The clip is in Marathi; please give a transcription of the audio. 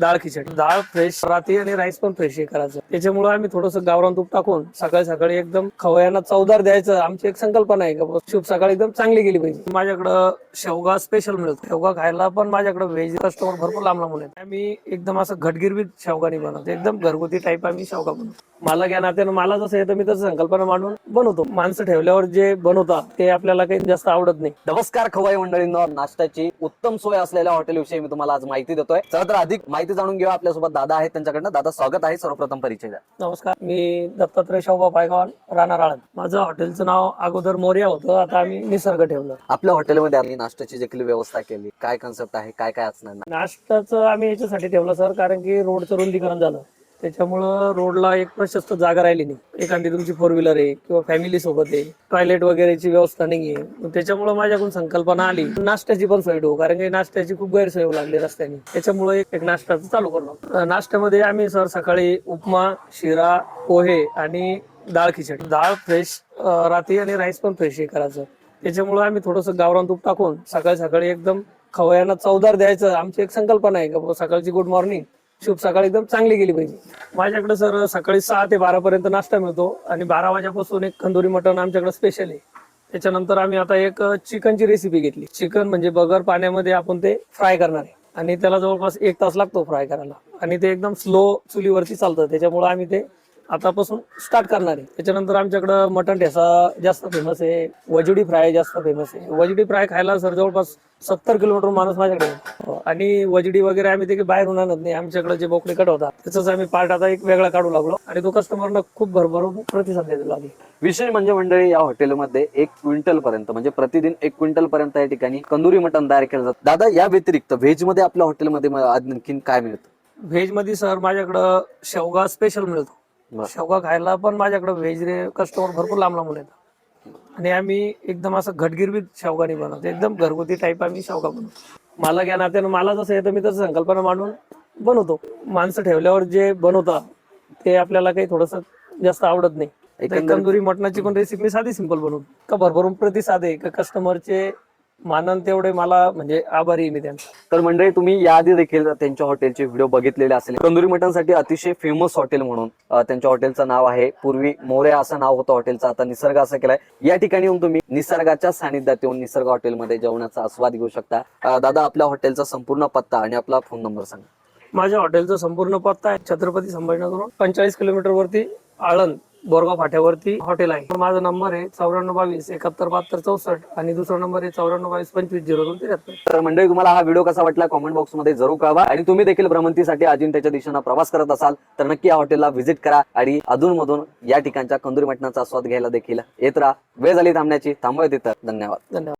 डाळ खिचडी. डाळ फ्रेश राहते आणि राईस पण फ्रेश हे करायचं. त्याच्यामुळे आम्ही थोडस गावरान तूप टाकून सकाळी सकाळी एकदम खवयांना चवदार द्यायचं. आमची एक संकल्पना आहे का शुभ सकाळी एकदम चांगली गेली पाहिजे. माझ्याकडं शेवगा स्पेशल मिळतो शेवगा खायला पण माझ्याकडे व्हेज कस्टमर भरपूर लांब लांब आहेत आम्ही एकदम असं घटगिरवीत शेवगा नाही बनवतो. एकदम घरगुती टाईप आम्ही शेवगा बनवतो. मला घ्या नात्यानं मला जसं येतं मी तसं संकल्पना मांडून बनवतो. माणसं ठेवल्यावर जे बनवतात ते आपल्याला काही जास्त आवडत नाही. नमस्कार खवाई मंडळींना. नाश्त्याची उत्तम सोय असलेल्या हॉटेल विषयी मी तुम्हाला आज माहिती देतोय. तर अधिक माहिती जाणून घेऊया आपल्यासोबत. दादा आहेत त्यांच्याकडनं. दादा स्वागत आहे सर्वप्रथम परिचय द्या. नमस्कार. मी दत्तात्रय शोभा पायगाव राहणार आळंद माझं हॉटेलचं नाव अगोदर मोर्या होतं आता आम्ही निसर्ग ठेवलं. आपल्या हॉटेलमध्ये आम्ही नाश्त्याची देखील व्यवस्था केली. काय कन्सेप्ट आहे? काय काय असणार? नाश्त्याचं आम्ही याच्यासाठी ठेवलं सर कारण की रोडचं रुंदीकरण झालं. त्याच्यामुळं रोडला एक प्रशस्त जागा राहिली नाही. एखादी तुमची फोर व्हीलर आहे किंवा फॅमिली सोबत आहे. टॉयलेट वगैरेची व्यवस्था नाही आहे त्याच्यामुळे माझ्याकडून संकल्पना आली. नाश्त्याची पण सोय ठेवू कारण की नाश्त्याची खूप गैरसोय होऊ लागली रस्त्याने. त्याच्यामुळे एक एक नाश्त्याचं चालू करलो नाश्त्यामध्ये आम्ही सर सकाळी उपमा शिरा पोहे आणि डाळ खिचडी. डाळ फ्रेश राहते आणि राईस पण फ्रेश हे करायचं. त्याच्यामुळे आम्ही थोडस गावरान तूप टाकून सकाळी सकाळी एकदम खवयांना चवदार द्यायचं. आमची एक संकल्पना आहे का सकाळची गुड मॉर्निंग शुभ सकाळी एकदम चांगली गेली पाहिजे. माझ्याकडे सर सकाळी सहा ते बारा पर्यंत नाश्ता मिळतो आणि बारा वाजेपासून एक तंदुरी मटण आमच्याकडे स्पेशल आहे. त्याच्यानंतर आम्ही आता एक चिकनची रेसिपी घेतली. चिकन म्हणजे बगर पाण्यामध्ये आपण ते फ्राय करणार आहे. आणि त्याला जवळपास एक तास लागतो फ्राय करायला. आणि ते एकदम स्लो चुलीवरती चालतं. त्याच्यामुळे आम्ही ते आतापासून स्टार्ट करणार आहे. त्याच्यानंतर आमच्याकडं मटन ठेसा जास्त फेमस आहे. वजडी फ्राय जास्त फेमस आहे. वजडी फ्राय खायला सर जवळपास सत्तर किलोमीटर माणूस माझ्याकडे. आणि वजडी वगैरे आम्ही ते बाहेरून आणत नाही. आमच्याकडे जे बोकडे कट होता त्याचाच आम्ही पार्ट आता एक वेगळा काढू लागलो. आणि तो कस्टमरला खूप भरभरून प्रतिसाद द्यायला लागले. विशेष म्हणजे मंडळी या हॉटेलमध्ये एक क्विंटल पर्यंत म्हणजे प्रतिदिन एक क्विंटल पर्यंत या ठिकाणी कंदुरी मटण तयार केलं जातं. दादा या व्यतिरिक्त व्हेजमध्ये आपल्या हॉटेलमध्ये आणखीन काय मिळतं? व्हेजमध्ये सर माझ्याकडं शेवगा स्पेशल मिळतो. शेवगा खायला पण माझ्याकडे व्हेज कस्टमर भरपूर लांब लांबून येतात आणि आम्ही एकदम असं घटगिरवीत शेवगा नाही बनवतो. एकदम घरगुती टाईप आम्ही शेवगा बनवतो. मला घ्या नात्यानं मला जसं येतं मी तसं संकल्पना मांडून बनवतो. माणसं ठेवल्यावर जे बनवतात ते आपल्याला काही थोडस जास्त आवडत नाही. एकंदरीत- तंदुरी मटणाची पण रेसिपी साधी सिंपल बनवतो. का भरभरून प्रतिसाद आहे का कस्टमरचे मानन तेवढे मला म्हणजे आभारी आहे मी त्यांचा. तर मंडळी तुम्ही याआधी देखील त्यांच्या हॉटेलचे व्हिडिओ बघितलेले असेल. तंदुरी मटणसाठी अतिशय फेमस हॉटेल म्हणून अं, त्यांच्या हॉटेलचं नाव आहे. पूर्वी मोऱ्या असं नाव होतं हॉटेलचं आता निसर्ग असं केलंय. या ठिकाणी येऊन तुम्ही निसर्गाच्या सानिध्यात येऊन निसर्ग हॉटेलमध्ये जेवणाचा आस्वाद घेऊ शकता. अं, दादा आपल्या हॉटेलचा संपूर्ण पत्ता आणि आपला फोन नंबर सांगा. माझ्या हॉटेलचा संपूर्ण पत्ता आहे छत्रपती संभाजीनगर पंचेचाळीस किलोमीटर वरती आळंद. बोरगाव फाट्यावरती हॉटेल आहे. माझा नंबर आहे चौऱ्याण्णव बावीस एकाहत्तर बहात्तर चौसष्ट आणि दुसरा नंबर आहे चौऱ्याण्णव बावीस पंचवीस झिरो दोन त्र्याहत्तर. तर मंडळी तुम्हाला हा व्हिडिओ कसा वाटला कॉमेंट बॉक्समध्ये जरूर कळवा आणि तुम्ही देखील भ्रमंतीसाठी अजिंठ्याच्या दिशेनं प्रवास करत असाल तर नक्की या हॉटेलला व्हिजिट करा आणि अधून मधून या ठिकाणच्या कंदुरी मटणाचा आस्वाद घ्यायला देखील येत राहा. वेळ झाली थांबण्याची थांबवत तिथं. धन्यवाद. धन्यवाद.